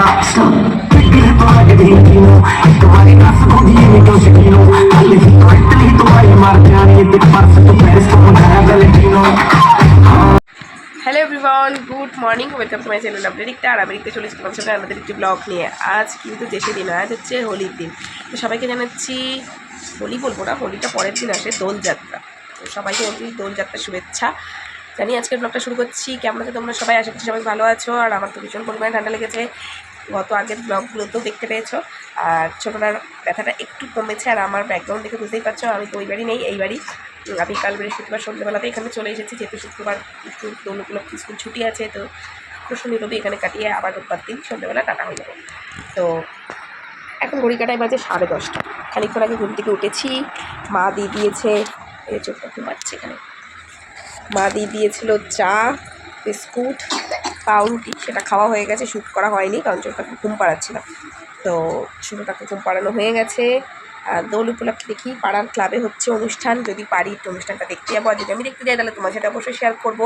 rocks Piccole palle di latino Trovare cazzo con dimmi che un cecchino Alle fittore te li trovai marciani E te parse tu presto con cara Valentino hello everyone good morning welcome to my channel update আর আমি লিখতে চলেছি তোমার সাথে আমাদের একটি blog নিয়ে। আজ কিন্তু দেশে দিন, আজ হচ্ছে হোলির দিন। তো সবাইকে জানাচ্ছি, হোলি বলব না, হোলিটা পরের দিন আসে দোলযাত্রা। তো সবাইকে জানাচ্ছি দোলযাত্রার শুভেচ্ছা। জানি আজকের ব্লগটা শুরু করছি। কেমন আছে তোমরা সবাই? আশা করছি সবাই ভালো আছো। আর আমার তো ভীষণ পরিমাণে ঠান্ডা লেগেছে। গত আগের ব্লগগুলোতেও দেখতে পেয়েছ। আর ছোটোটার ব্যথাটা একটু কমেছে আর আমার ব্যাকগ্রাউন্ড দেখে বুঝতেই পারছ, আমি তো ওই বাড়ি নেই, এই বাড়ি। আমি কাল বৃহস্পতিবার সন্ধ্যেবেলাতে এখানে চলে এসেছি, যেহেতু শুক্রবার দোল স্কুল ছুটি আছে, তো শুক্র শনি রবি এখানে কাটিয়ে আবার রোববার দিন সন্ধ্যেবেলা টাটা হয়ে যাব। তো এখন ঘড়ি কাটায় বাজে সাড়ে দশটা। খানিকক্ষণ আগে ঘুম থেকে উঠেছি। মা দিয়ে দিয়েছে এই চোখটা ঘুমাচ্ছে এখানে। মা দিয়ে দিয়েছিল চা, বিস্কুট, পাউরুটি, সেটা খাওয়া হয়ে গেছে, শ্যুট করা হয়নি, কারণ চোখটাকে ঘুম পাড়াচ্ছিলাম। তো ছোটোটাকে ঘুম পাড়ানো হয়ে গেছে। আর দোল উপলক্ষে দেখি পাড়ার ক্লাবে হচ্ছে অনুষ্ঠান, যদি পারি তো অনুষ্ঠানটা দেখতে যাব, আর যদি আমি দেখতে যাই, তাহলে তোমার সাথে অবশ্যই শেয়ার করব।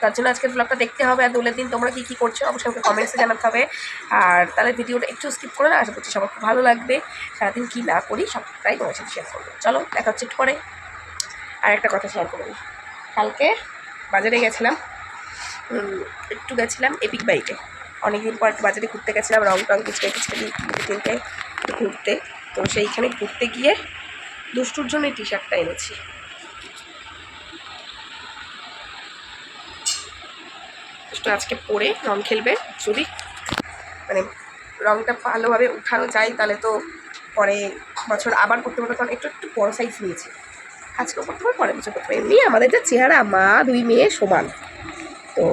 তার জন্য আজকের ব্লগটা দেখতে হবে, আর দোলের দিন তোমরা কী কী করছ, অবশ্যই আমাকে কমেন্টসে জানাতে হবে। আর তাহলে ভিডিওটা একটু স্কিপ করে না, আশা করছি সবার খুব ভালো লাগবে। সারাদিন কী না করি, সবটাই তোমার সাথে শেয়ার করব। চলো, দেখা হচ্ছে একটু পরে। আর একটা কথা শেয়ার করব। কালকে বাজারে গেছিলাম। একটু গেছিলাম এপিক বাইকে অনেকদিন পর বাজারে ঘুরতে গেছিলাম, রং টং পিছকে পিছকে কিনতে কিনতে ঘুরতে। তো সেইখানে ঘুরতে গিয়ে দুষ্টুর জন্য টি শার্টটা এনেছি। আজকে পরে রং খেলবে, যদি মানে রংটা ভালোভাবে উঠানো যায়, তাহলে তো পরে বছর আবার করতে পারবে। কারণ একটু একটু বড় সাইজ নিয়েছি। আজকেও করতে পারব পরের বছর করতে এমনি আমাদের যে চেহারা, মা, দুই মেয়ে সমান। তো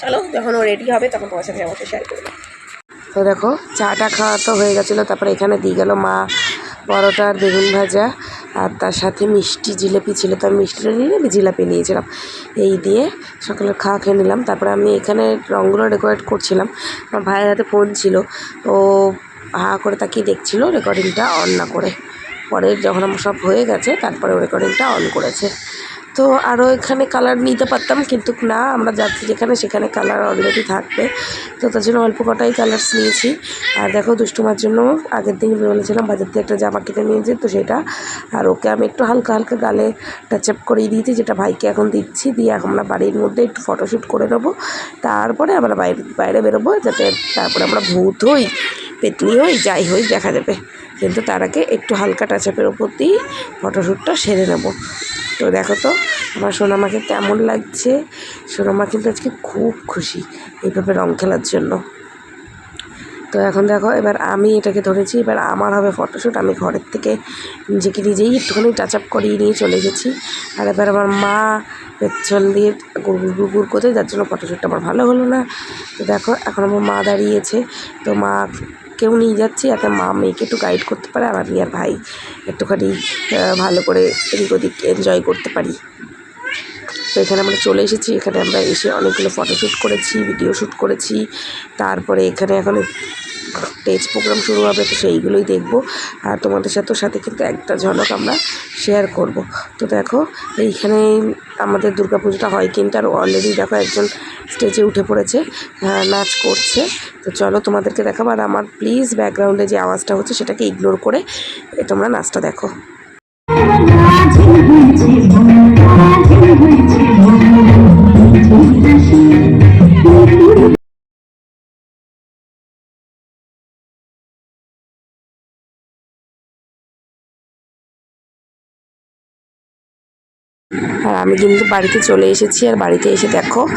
চলো, যখন ও রেডি হবে, তখন তোমার সাথে অবশ্যই শেয়ার করব। তো দেখো, চাটা খাওয়া তো হয়ে গেছিল, তারপরে এখানে দিয়ে গেলো মা পরোটা আর বেগুন ভাজা আর তার সাথে মিষ্টি জিলেপি ছিল, তো আমি মিষ্টিটা নিয়ে আমি জিলাপি নিয়েছিলাম। এই দিয়ে সকালের খাওয়া খেয়ে নিলাম। তারপরে আমি এখানে রঙগুলো ডেকোরেট করছিলাম। আমার ভাইয়ের হাতে ফোন ছিল। ও হা করে তাকিয়ে দেখছিল রেকর্ডিংটা অন না করে। পরে যখন আমার সব হয়ে গেছে, তারপরে রেকর্ডিংটা অন করেছে। তো আরও এখানে কালার নিতে পারতাম, কিন্তু না, আমরা যাচ্ছি যেখানে, সেখানে কালার অলরেডি থাকবে। তো তার জন্য অল্প কটাই কালার্স নিয়েছি। আর দেখো, দুষ্টুমার জন্য আগের দিন বলেছিলাম বাজার থেকে একটা জামা কিনে নিয়েছি, তো সেটা। আর ওকে আমি একটু হালকা হালকা গালে টাচ আপ করিয়ে দিয়েছি, যেটা ভাইকে এখন দিচ্ছি। দিয়ে এখন আমরা বাড়ির মধ্যে একটু ফটোশ্যুট করে নেব। তারপরে আমরা বাইরে বাইরে বেরোবো, যাতে তারপরে আমরা ভূত হই, পেতনি হই, যাই হই, দেখা যাবে। কিন্তু তার আগে একটু হালকা টাচাপের ওপর দিয়েই ফটোশ্যুটটা সেরে নেব। তো দেখো তো, আমার সোনামাকে কেমন লাগছে। সোনামা কিন্তু আজকে খুব খুশি এইভাবে রং খেলার জন্য। তো এখন দেখো, এবার আমি এটাকে ধরেছি, এবার আমার হবে ফটোশ্যুট আমি ঘরের থেকে নিজেকে নিজেই একটুখানি টাচ আপ করিয়ে নিয়ে চলে গেছি। আর এবার আমার মা পেছন দিয়ে গুড় গুড় গুড় করতে যার জন্য ফটোশ্যুটটা আমার ভালো হলো না। তো দেখো, এখন আমার মা দাঁড়িয়েছে। তো মা কেউ নিয়ে যাচ্ছি যাতে মা মেয়েকে একটু গাইড করতে পারে, আর আমি আর ভাই একটুখানি ভালো করে এদিক ওদিক এনজয় করতে পারি। তো এখানে আমরা চলে এসেছি, এখানে আমরা এসে অনেকগুলো ফটোশ্যুট করেছি ভিডিও শ্যুট করেছি, তারপরে এখানে এখন স্টেজ প্রোগ্রাম শুরু হবে, তো সেইগুলোই দেখব। আর তোমাদের সাথেও সাথে কিন্তু একটা ঝলক আমরা শেয়ার করব। তো দেখো, এইখানে আমাদের দুর্গাপুজোটা হয় কিন্তু, আর অলরেডি দেখো একজন স্টেজে উঠে পড়েছে নাচ করছে। তো চলো তোমাদেরকে দেখাবো, আর আমার প্লিজ ব্যাকগ্রাউন্ডে যে আওয়াজটা হচ্ছে সেটাকে ইগনোর করে তোমরা নাচটা দেখো। আর আমি কিন্তু বাড়িতে চলে এসেছি আর বাড়িতে এসে দেখো,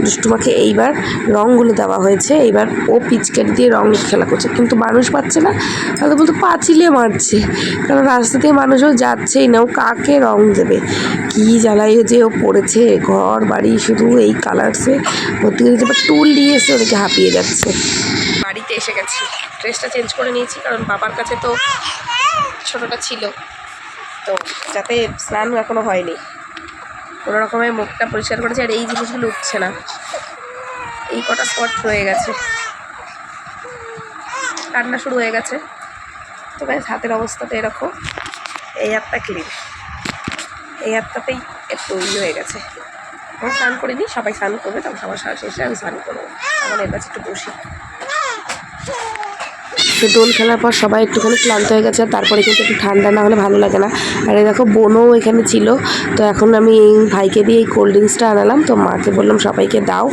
দুষ্টুমাকে এইবার রঙগুলো দেওয়া হয়েছে। এইবার ও পিচকারি দিয়ে রং খেলা করছে। কিন্তু মানুষ পাচ্ছে না। তাহলে বলতো পাঁচিলে মারছে। কারণ রাস্তা দিয়ে মানুষও যাচ্ছেই না। ও কাকে রং দেবে? কী জ্বালাই যে ও পড়েছে? ঘর, বাড়ি শুধু এই কালারসে ভর্তি হয়ে যাচ্ছে টুল দিয়ে এসে ওদেরকে হাঁপিয়ে যাচ্ছে। বাড়িতে এসে গেছি। ড্রেসটা চেঞ্জ করে নিয়েছি। কারণ বাবার কাছে তো ছোটোটা ছিল। তো যাতে স্নান এখনও হয়নি। কোনো রকমের মুখটা পরিষ্কার করেছে আর এই জিনিসগুলো উঠছে না। এই কটা স্পট রয়ে গেছে। কান্না শুরু হয়ে গেছে। তো ব্যাস হাতের অবস্থাটা এরকম। এই হাতটা ক্লিন এই হাতটাতেই একটু ইয়ে হয়ে গেছে। আমি স্নান করিনি, সবাই স্নান করবে, তখন সবার সারা শেষে আমি স্নান করব। আমার এর কাছে একটু বসি। তো দোল খেলার পর সবাই একটুখানি ক্লান্ত হয়ে গেছে, তারপরে কিন্তু একটু ঠান্ডা না হলে ভালো লাগে না। আর দেখো, বোনও এখানে ছিল, তো এখন আমি এই ভাইকে দিয়ে এই কোল্ড ড্রিঙ্কসটা আনালাম, তো মাকে বললাম, সবাইকে দাও।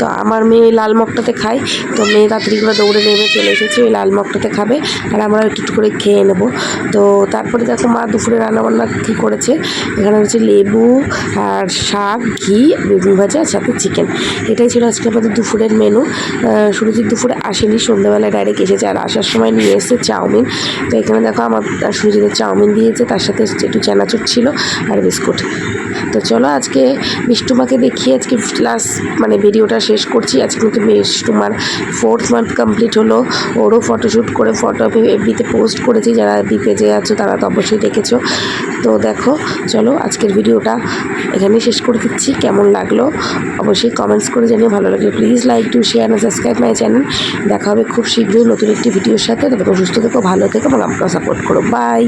তো আমার মেয়ে লাল মগটাতে খায়, তো মেয়ে করে দৌড়ে নেমে চলে এসেছে, ওই লাল মগটাতে খাবে, আর আমরা একটু একটু করে খেয়ে নেব। তো তারপরে দেখো, মা দুপুরে রান্নাবান্না কী করেছে? এখানে হচ্ছে লেবু, আর শাক, ঘি, বেগুন ভাজা, আর সাথে চিকেন এটাই ছিল আজকে আমাদের দুপুরের মেনু সুরজিৎ দুপুরে আসেনি, সন্ধ্যাবেলায় ডাইরেক্ট এসেছে, আর আসার সময় নিয়ে এসে চাউমিন। তো এখানে দেখো আমার সুজিদের চাউমিন দিয়েছে, তার সাথে একটু চানাচুর ছিল আর বিস্কুট। তো চলো আজকে মিষ্টুমাকে দেখিয়ে আজকে ক্লাস মানে ভিডিওটা শেষ করছি। আজকে কিন্তু মিষ্টুমার ফোর্থ মান্থ কমপ্লিট হলো। ওরও ফটোশ্যুট করে ফটো এফবিতে পোস্ট করেছি। যারা এফবি পেজে আছো, তারা তো অবশ্যই দেখেছ। তো দেখো, চলো আজকের ভিডিওটা এখানেই শেষ করে দিচ্ছি। কেমন লাগল অবশ্যই কমেন্টস করে জানিয়ে ভালো লাগল প্লিজ লাইক টু শেয়ার আর সাবস্ক্রাইব মাই চ্যানেল দেখা হবে খুব শীঘ্রই নতুন একটি ভিডিওর সাথে। তবে সুস্থ থেকো, ভালো থেকো এবং আমাকে সাপোর্ট করো। বাই